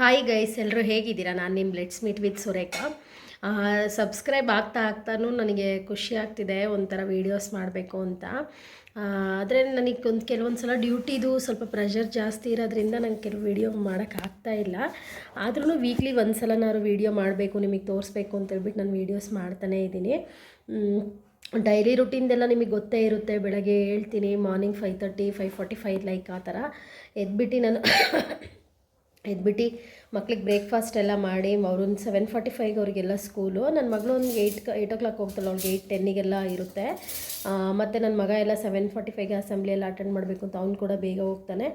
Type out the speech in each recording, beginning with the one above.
Hi guys ಎಲ್ಲರೂ ಹೇಗಿದ್ದೀರಾ? ನಾನು ನಿಮ್ಮ let's meet with Surekha. Subscribe ಆಗ್ತಾ ಆಗ್ತಾನೂ ನನಗೆ ಖುಷಿ ಆಗ್ತಿದೆ, ಒಂಥರ ವೀಡಿಯೋಸ್ ಮಾಡಬೇಕು ಅಂತ. ಆದರೆ ನನಗೆ ಒಂದು ಕೆಲವೊಂದು ಸಲ ಡ್ಯೂಟಿದು ಸ್ವಲ್ಪ ಪ್ರೆಷರ್ ಜಾಸ್ತಿ ಇರೋದ್ರಿಂದ ನಂಗೆ ಕೆಲವು ವೀಡಿಯೋ ಮಾಡೋಕ್ಕಾಗ್ತಾ ಇಲ್ಲ. ಆದ್ರೂ ವೀಕ್ಲಿ ಒಂದು ಸಲನಾದ್ರು ವೀಡಿಯೋ ಮಾಡಬೇಕು, ನಿಮಗೆ ತೋರಿಸ್ಬೇಕು ಅಂತೇಳ್ಬಿಟ್ಟು ನಾನು ವೀಡಿಯೋಸ್ ಮಾಡ್ತಾನೇ ಇದ್ದೀನಿ. ಡೈಲಿ ರುಟೀನ್ದೆಲ್ಲ ನಿಮಗೆ ಗೊತ್ತೇ ಇರುತ್ತೆ. ಬೆಳಗ್ಗೆ ಹೇಳ್ತೀನಿ morning five thirty five forty five like ಆ ಥರ. ಎದ್ಬಿಟ್ಟು ನಾನು ಎದ್ಬಿಟ್ಟು ಮಕ್ಳಿಗೆ ಬ್ರೇಕ್ಫಾಸ್ಟ್ ಎಲ್ಲ ಮಾಡಿ ಅವ್ರೊಂದು ಸೆವೆನ್ ಫಾರ್ಟಿ ಫೈವ್ಗೆ ಅವರಿಗೆಲ್ಲ ಸ್ಕೂಲು ನನ್ನ ಮಗಳು ಒಂದು ಏಯ್ಟ್ ಏಯ್ಟ್ ಓ ಕ್ಲಾಕ್ ಹೋಗ್ತಾಳೆ, ಅವ್ಳಿಗೆ ಏಯ್ಟ್ ಟೆನ್ನಿಗೆಲ್ಲ ಇರುತ್ತೆ. ಮತ್ತು ನನ್ನ ಮಗ ಎಲ್ಲ ಸೆವೆನ್ ಫಾರ್ಟಿ ಫೈವ್ಗೆ ಅಸೆಂಬ್ಲಿ ಎಲ್ಲ ಅಟೆಂಡ್ ಮಾಡಬೇಕು ಅಂತ ಅವ್ನು ಕೂಡ ಬೇಗ ಹೋಗ್ತಾನೆ.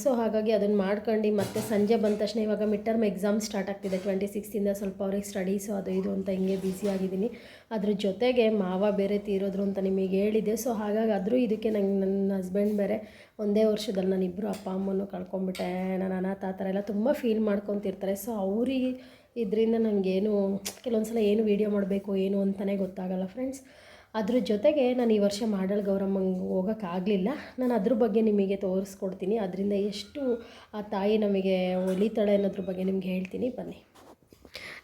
ಸೊ ಹಾಗಾಗಿ ಅದನ್ನು ಮಾಡ್ಕೊಂಡು ಮತ್ತೆ ಸಂಜೆ ಬಂದ ತಕ್ಷಣ ಇವಾಗ ಮಿಡ್ ಟರ್ಮ್ ಎಕ್ಸಾಮ್ ಸ್ಟಾರ್ಟ್ ಆಗ್ತಿದೆ. ಟ್ವೆಂಟಿ ಸಿಕ್ಸ್ತಿಂದ ಸ್ವಲ್ಪ ಅವ್ರಿಗೆ ಸ್ಟಡೀಸು ಅದು ಇದು ಅಂತ ಹಿಂಗೆ ಆಗಿದ್ದೀನಿ. ಅದ್ರ ಜೊತೆಗೆ ಮಾವ ಬೇರೆ ತೀರೋದ್ರು ಅಂತ ನಿಮಗೆ ಹೇಳಿದೆ ಸೊ ಹಾಗಾಗಿ ಆದರೂ ಇದಕ್ಕೆ ನಂಗೆ ನನ್ನ ಹಸ್ಬೆಂಡ್ ಬೇರೆ ಒಂದೇ ವರ್ಷದಲ್ಲಿ ನಾನು ಇಬ್ಬರು ಅಪ್ಪ, ಅಮ್ಮನೂ ಕಳ್ಕೊಂಬಿಟ್ಟೆ ನಾನು ಅನಾಥ ಆ ಥರ ಎಲ್ಲ ತುಂಬ ಫೀಲ್ ಮಾಡ್ಕೊತಿರ್ತಾರೆ. ಸೊ ಅವ್ರಿಗೆ ಇದರಿಂದ ನನಗೇನು ಕೆಲವೊಂದು ಸಲ ಏನು ವೀಡಿಯೋ ಮಾಡಬೇಕು, ಏನು ಅಂತಲೇ ಗೊತ್ತಾಗಲ್ಲ ಫ್ರೆಂಡ್ಸ್ ಅದ್ರ ಜೊತೆಗೆ ನಾನು ಈ ವರ್ಷ ಮಾಡಲ್ ಗೌರಮ್ಮಂಗೆ ಹೋಗೋಕ್ಕಾಗಲಿಲ್ಲ ನಾನು ಅದ್ರ ಬಗ್ಗೆ ನಿಮಗೆ ತೋರಿಸ್ಕೊಡ್ತೀನಿ. ಅದರಿಂದ ಎಷ್ಟು ಆ ತಾಯಿ ನಮಗೆ ಒಲಿತಾಳೆ ಅನ್ನೋದ್ರ ಬಗ್ಗೆ ನಿಮ್ಗೆ ಹೇಳ್ತೀನಿ. ಬನ್ನಿ.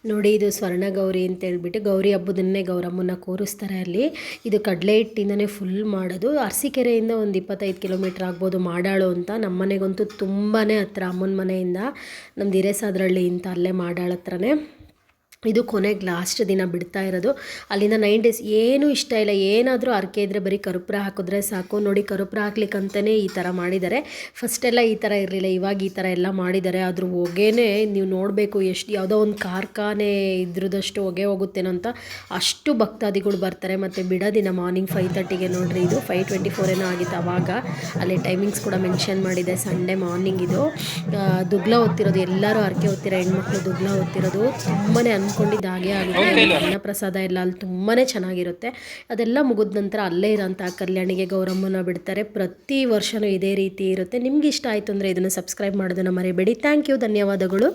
ನೋಡಿ, ಇದು ಸ್ವರ್ಣ ಗೌರಿ ಅಂತ ಹೇಳ್ಬಿಟ್ಟು ಗೌರಿ ಹಬ್ಬದನ್ನೇ ಗೌರಮ್ಮನ ಕೂರಿಸ್ತಾರೆ ಅಲ್ಲಿ. ಇದು ಕಡಲೆ ಹಿಟ್ಟಿಂದನೇ ಫುಲ್ ಮಾಡೋದು. ಅರಸೀಕೆರೆಯಿಂದ ಒಂದು ಇಪ್ಪತ್ತೈದು ಕಿಲೋಮೀಟ್ರ್ ಆಗ್ಬೋದು ಮಾಡಾಳು ಅಂತ. ನಮ್ಮ ಮನೆಗಂತೂ ತುಂಬಾ ಹತ್ರ, ಅಮ್ಮನ ಮನೆಯಿಂದ. ನಮ್ಮದು ಹಿರೇಸಾದ್ರಳ್ಳಿ ಅಂತ ಅಲ್ಲೇ ಮಾಡಾಳ ಹತ್ರನೇ. ಇದು ಕೊನೆಗೆ ಲಾಸ್ಟ್ ದಿನ ಬಿಡ್ತಾ ಇರೋದು. ಅಲ್ಲಿಂದ ನೈನ್ ಡೇಸ್ ಏನೂ ಇಷ್ಟ ಇಲ್ಲ. ಏನಾದರೂ ಅರ್ಕೆ ಇದ್ದರೆ ಬರೀ ಕರುಪುರ ಹಾಕಿದ್ರೆ ಸಾಕು. ನೋಡಿ ಕರುಪ್ರ ಹಾಕ್ಲಿಕ್ಕಂತಲೇ ಈ ಥರ ಮಾಡಿದ್ದಾರೆ. ಫಸ್ಟೆಲ್ಲ ಈ ಥರ ಇರಲಿಲ್ಲ. ಇವಾಗ ಈ ಥರ ಎಲ್ಲ ಮಾಡಿದ್ದಾರೆ. ಅದ್ರ ಹೊಗೆನೇ ನೀವು ನೋಡಬೇಕು. ಎಷ್ಟು ಯಾವುದೋ ಒಂದು ಕಾರ್ಖಾನೆ ಇದ್ರದಷ್ಟು ಹೊಗೆ ಹೋಗುತ್ತೇನೋ ಅಂತ ಅಷ್ಟು ಭಕ್ತಾದಿಗಳು ಬರ್ತಾರೆ. ಮತ್ತು ಬಿಡೋದಿನ ಮಾರ್ನಿಂಗ್ ಫೈವ್ ತರ್ಟಿಗೆ ನೋಡಿರಿ. ಇದು ಫೈವ್ ಟ್ವೆಂಟಿ ಫೋರ್ ಏನೋ ಆಗಿತ್ತು ಆವಾಗ ಅಲ್ಲಿ ಟೈಮಿಂಗ್ಸ್ ಕೂಡ ಮೆನ್ಷನ್ ಮಾಡಿದೆ. ಸಂಡೇ ಮಾರ್ನಿಂಗ್ ಇದು. ದುಗ್ಲ ಹೊತ್ತಿರೋದು. ಎಲ್ಲರೂ ಅರ್ಕೆ ಹೊತ್ತಿರೋ ಹೆಣ್ಮಕ್ಳು ದುಗ್ಲ ಹೊತ್ತಿರೋದು. ತುಂಬಾ ಅಂದ್ಕೊಂಡಿದ್ದು ಹಾಗೆ ಆಗುತ್ತೆ. ಅನ್ನ ಪ್ರಸಾದ ಎಲ್ಲ ಅಲ್ಲಿ ತುಂಬಾ ಚೆನ್ನಾಗಿರುತ್ತೆ. ಅದೆಲ್ಲ ಮುಗಿದ ನಂತರ ಅಲ್ಲೇ ಇರೋಂಥ ಕಲ್ಯಾಣಿಗೆ ಗೌರಮ್ಮನ ಬಿಡ್ತಾರೆ. ಪ್ರತಿ ವರ್ಷವೂ ಇದೇ ರೀತಿ ಇರುತ್ತೆ. ನಿಮ್ಗೆ ಇಷ್ಟ ಆಯಿತು ಅಂದರೆ ಇದನ್ನು ಸಬ್ಸ್ಕ್ರೈಬ್ ಮಾಡೋದನ್ನು ಮರಿಬೇಡಿ. ಥ್ಯಾಂಕ್ ಯು ಧನ್ಯವಾದಗಳು.